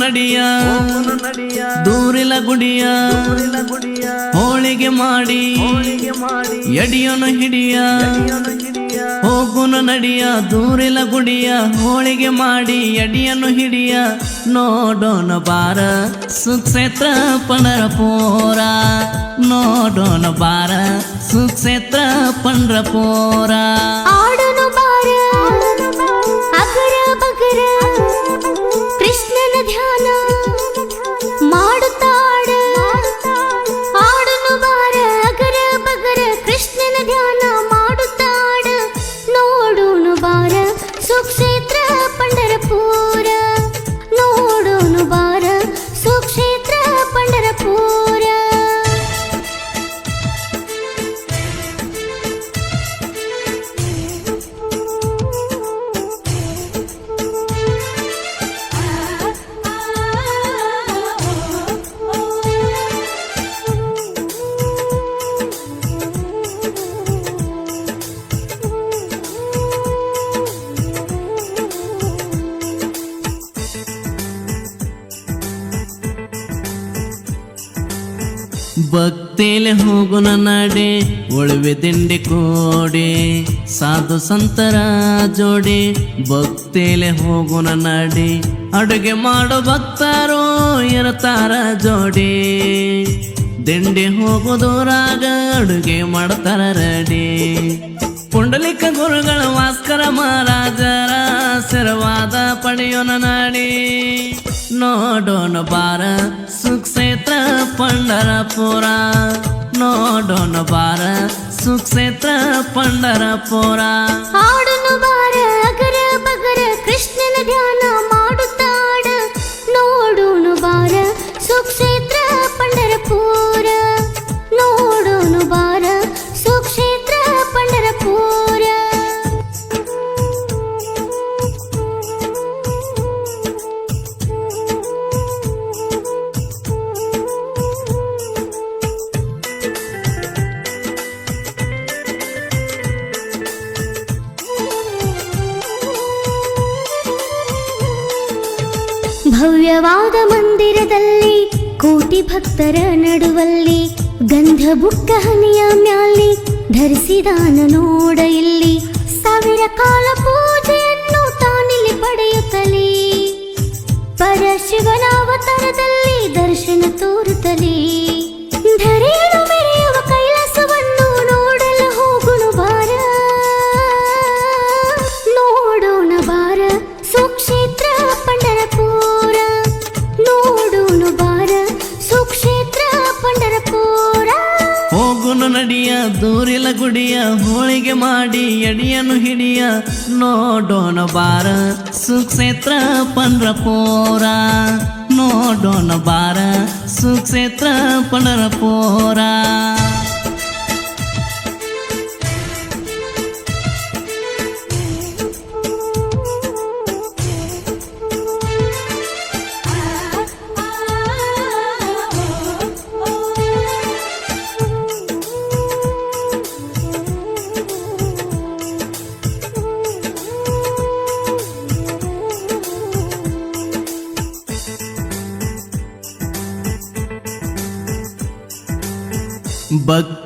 ನಡಿಯ ದೂರಿಲ ಗುಡಿಯ ಹೋಳಿಗೆ ಮಾಡಿ ಎಡಿಯನು ಹಿಡಿಯ ಹೋಗುನು ನಡಿಯ ದೂರಿಲ ಗುಡಿಯ ಹೋಳಿಗೆ ಮಾಡಿ ಎಡಿಯನು ಹಿಡಿಯ. ನೋಡೋಣ ಬಾರ ಸುಕ್ಷೇತ್ರ ಪಂಡರಪೋರ. ನೋಡೋನ ಬಾರ ಸುಕ್ಷೇತ್ರ ಪಂಡ್ರಪೋರ. ಭಕ್ತಿಲೆ ಹೋಗುನ ನಡೆ ಉಳುವೆ ದಿಂಡಿ ಕೋಡೆ, ಸಾಧು ಸಂತರ ಜೋಡಿ, ಭಕ್ತೇಲೆ ಹೋಗುನ ನಡಿ, ಅಡುಗೆ ಮಾಡೋ ಭಕ್ತರು ಇರತಾರ ಜೋಡಿ. ದಿಂಡಿ ಹೋಗುದೂರಾಗ ಅಡುಗೆ ಮಾಡ್ತಾರ ರಡಿ. ಪುಂಡಲಿಕ ಗುರುಗಳ ಭಾಸ್ಕರ ಮಹಾರಾಜರ ಆಶೀರ್ವಾದ ಪಡೆಯೋನ ನಾಡಿ. ನೋಡೋಣ ಬಾರ. ಸುಕ್ಷೇತ್ರ ಪಂಡರಪುರ. ನೋಡೋಣ ಬಾರ. ಸುಕ್ಷೇತ್ರ ಪಂಡರಪುರ. ಹಾಡೋಣ ಬಾರ ಅಗರ ಬಗರ ಕೃಷ್ಣನ ಧ್ಯಾನ. ಭವ್ಯವಾದ ಮಂದಿರದಲ್ಲಿ, ಕೋಟಿ ಭಕ್ತರ ನಡುವಲ್ಲಿ ಗಂಧ ಬುಕ್ಕ ಹನಿಯ ಮ್ಯಾಲಿ, ಧರಿಸಿದಾನ ನೋಡ ಇಲ್ಲಿ, ಸಾವಿರ ಕಾಲ ಪೂಜೆಯನ್ನು ತಾನಿಲ್ಲಿ ಪಡೆಯುತ್ತಲೇ. ಪರಶಿವನ ಅವತಾರದಲ್ಲಿ ದರ್ಶನ ತೋರುತ್ತಲೇ. ಧರೆಯಲು ನೋಡೋಣ ಬಾರ. ಸುಕ್ಷೇತ್ರ ಪಂಡ್ರಪೋರ. ನೋಡೋಣ ಬಾರ. ಸುಕ್ಷೇತ್ರ ಪಂಡರಪೋರ.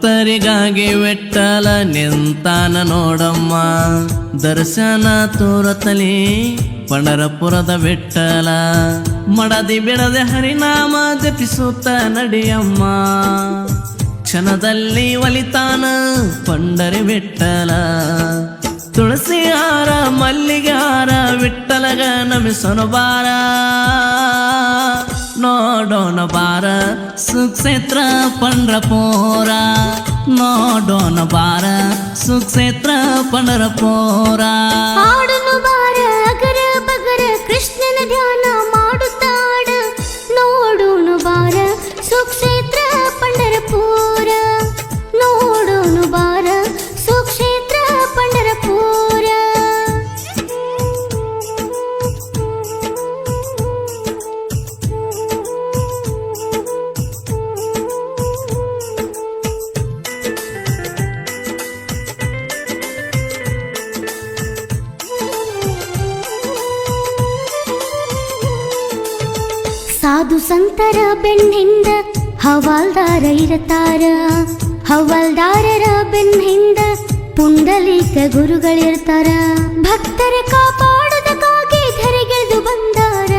ಭಕ್ತರಿಗಾಗಿ ವೆಟ್ಟಲ ನಿಂತಾನ ನೋಡಮ್ಮ. ದರ್ಶನ ತೋರತಲಿ ಪಂಡರಪುರದ ಬೆಟ್ಟಲ ಮಡದಿ ಬಿಡದೆ ಹರಿನಾಮ ಜಪಿಸುತ್ತ ನಡಿಯಮ್ಮ. ಕ್ಷಣದಲ್ಲಿ ಒಲಿತಾನ ಪಂಡರಿ ವಿಠಲ ತುಳಸಿ ಹಾರ ಮಲ್ಲಿಗೆ ಹಾರ ನಮಿಸನು ಬಾರ. ನೋಡೋಣ ಬಾರ ಸುಕ್ಷೇತ್ರ ಪಂಡ್ರಪೋರ. ನೋಡೋಣ ಬಾರ ಸುಕ್ಷೇತ್ರ ಪಂಡರಪೋರ. ಆಡನು ಬಾರ, ಅಗರ ಬಗರ ಕೃಷ್ಣನ ಧ್ಯಾನ ಮಾಡುತ್ತಾಡ. ನೋಡೋಣ ಬಾರ ಸುಕ್ಷೇತ್ರ ಸಾಧು ಸಂತರ ಬೆನ್ನಿಂದ ಹವಾಲ್ದಾರ ಇರ್ತಾರ. ಹವಾಲ್ದಾರರ ಬೆನ್ನಿಂದ ಪುಂಡಲೀಕ ಗುರುಗಳಿರ್ತಾರ. ಭಕ್ತರ ಕಾಪಾಡುದಕ್ಕಾಗಿ ಧರೆಗೆದು ಬಂದಾರ.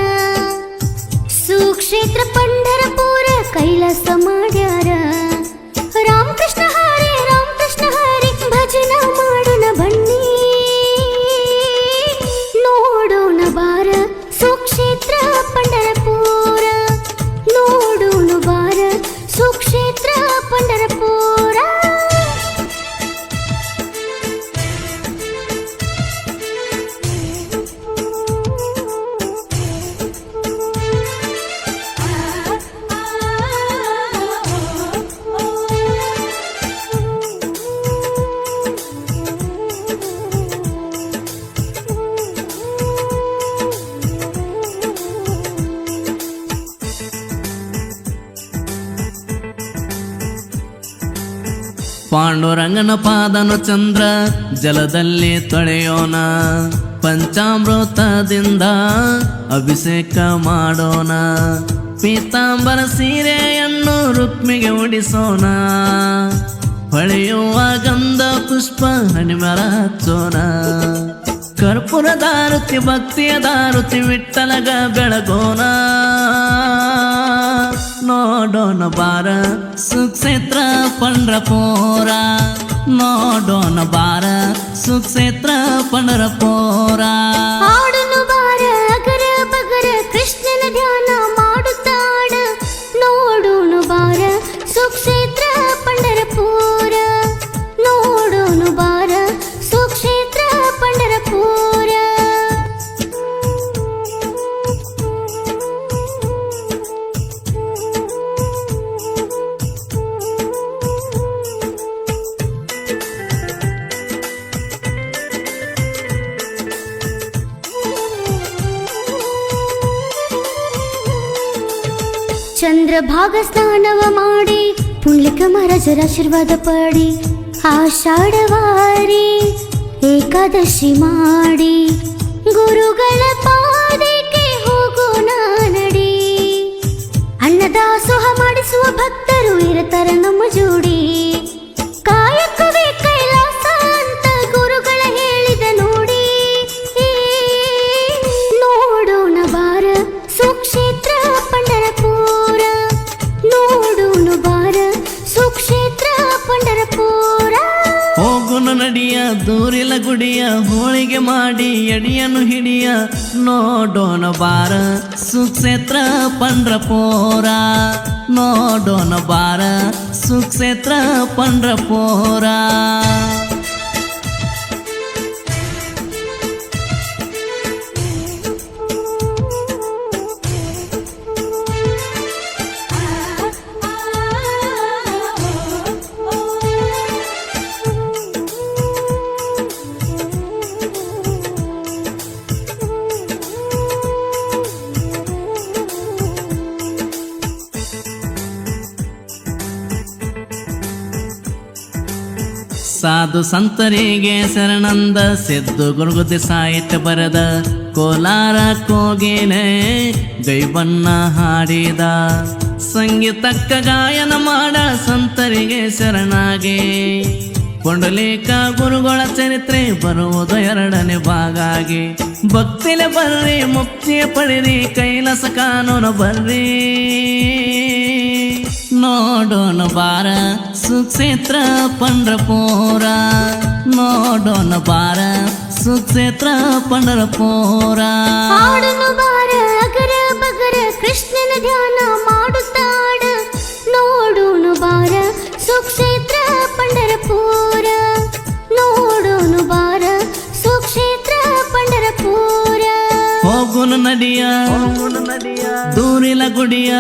ಸುಕ್ಷೇತ್ರ ಪಂಡರಪುರ ಕೈಲಾಸ ಪಾಂಡುರಂಗನ ಪಾದನು ಚಂದ್ರ, ಜಲದಲ್ಲಿ ತೊಳೆಯೋಣ. ಪಂಚಾಮೃತದಿಂದ ಅಭಿಷೇಕ ಮಾಡೋಣ. ಪೀತಾಂಬರ ಸೀರೆಯನ್ನು ರುಕ್ಮಿಗೆ ಉಡಿಸೋಣ. ಹೊಳೆಯುವ ಗಂಧ ಪುಷ್ಪ ಹಣಿಮರ ಹಚ್ಚೋಣ. ಕರ್ಪೂರ ದಾರುತಿ ಭಕ್ತಿಯ ದಾರುತಿ ವಿಠಲಗ ಬೆಳಗೋಣ. ನೋಡೋಣ ಬಾರ. ಸುಕ್ಷೇತ್ರ ಪಂಡ್ರಪೋರ. ನೋಡೋಣ ಬಾರ. ಸುಕ್ಷೇತ್ರ ಪಂಡ್ರಪೋರ. ಚಂದ್ರಭಾಗ ಸ್ನಾನವ ಮಾಡಿ ಪುಂಡ್ಲಿಕ ಮಹಾರಾಜರ ಆಶೀರ್ವಾದ ಪಡಿ, ಆಷಾಢವಾರಿ ಏಕಾದಶಿ ಮಾಡಿ. ಗುರುಗಳ ಪಾದಕ್ಕೆ ಹೋಗೋಣ ನಡಿ ಅನ್ನದಾಸೋಹ ಮಾಡಿಸುವ ಭಕ್ತರು ಇರತರ ನಮ್ಮ ಜೋಡಿ. ಕಾಯಕವೇ ನೋಡೋಣ ಬಾರ ಸುಕ್ಷೇತ್ರ ಪಂಡ್ರಪೋರ. ನೋಡೋಣ ಬಾರ ಸುಕ್ಷೇತ್ರ ಪಂಡ್ರಪೋರ. ಸಾಧು ಸಂತರಿಗೆ ಶರಣಂದ ಸಿದ್ದು ಗುರುಗುತಿ ಸಾಹಿತ್ಯ ಬರೆದ ಕೋಲಾರ ಕೋಗಿಲೆ ದೈವನ್ನ ಹಾಡಿದ. ಸಂಗೀತಕ್ಕ ಗಾಯನ ಮಾಡ ಸಂತರಿಗೆ ಶರಣಾಗಿ. ಪುಂಡಲೀಕ ಗುರುಗಳ ಚರಿತ್ರೆ ಬರುವುದು ಎರಡನೇ ಭಾಗಾಗಿ ಭಕ್ತಿನ ಬರ್ರಿ, ಮುಕ್ತಿಯ ಪಡಿರಿ, ಕೈಲಸ ಕಾನೂನು ಬರ್ರಿ. ನೋಡೋಣ ಬಾರ. ಸುಕ್ಷೇತ್ರ ಪಂಡ್ರಪೋರ, ನೋಡೋಣ ಬಾರ ಸುಕ್ಷೇತ್ರ ಪಂಡರಪೋರ. ಹಾಡನು ಬಾರ, ಅಗರ ಬಗರ, ಕೃಷ್ಣನ ಧ್ಯಾನ ಮಾಡುತ್ತಾಡ. ನೋಡೋನು ಬಾರ ಸುಕ್ಷೇತ್ರ ಪಂಡರಪುರ ನೋಡೋನು ಬಾರ ನಡಿಯ ದೂರಿಲ ಗುಡಿಯ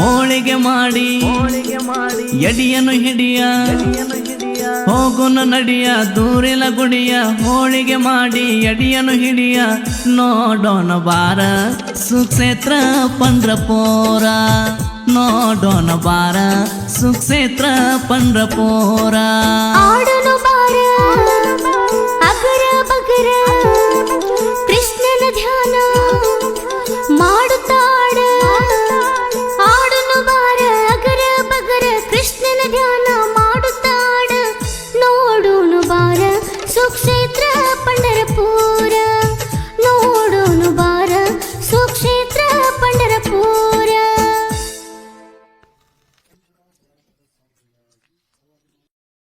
ಹೋಳಿಗೆ ಮಾಡಿ ಎಡಿಯನು ಹಿಡಿಯ, ಹೋಗುನು ನಡಿಯ ದೂರಿಲ ಗುಡಿಯ ಹೋಳಿಗೆ ಮಾಡಿ ಎಡಿಯನು ಹಿಡಿಯ. ನೋಡೋಣ ಬಾರ ಸುಕ್ಷೇತ್ರ ಪಂಡ್ರಪೋರ, ನೋಡೋಣ ಬಾರ ಸುಕ್ಷೇತ್ರ ಪಂದ್ರ ಪೋರ ಬಾರ, ಅಗರ ಬಗರ. জানা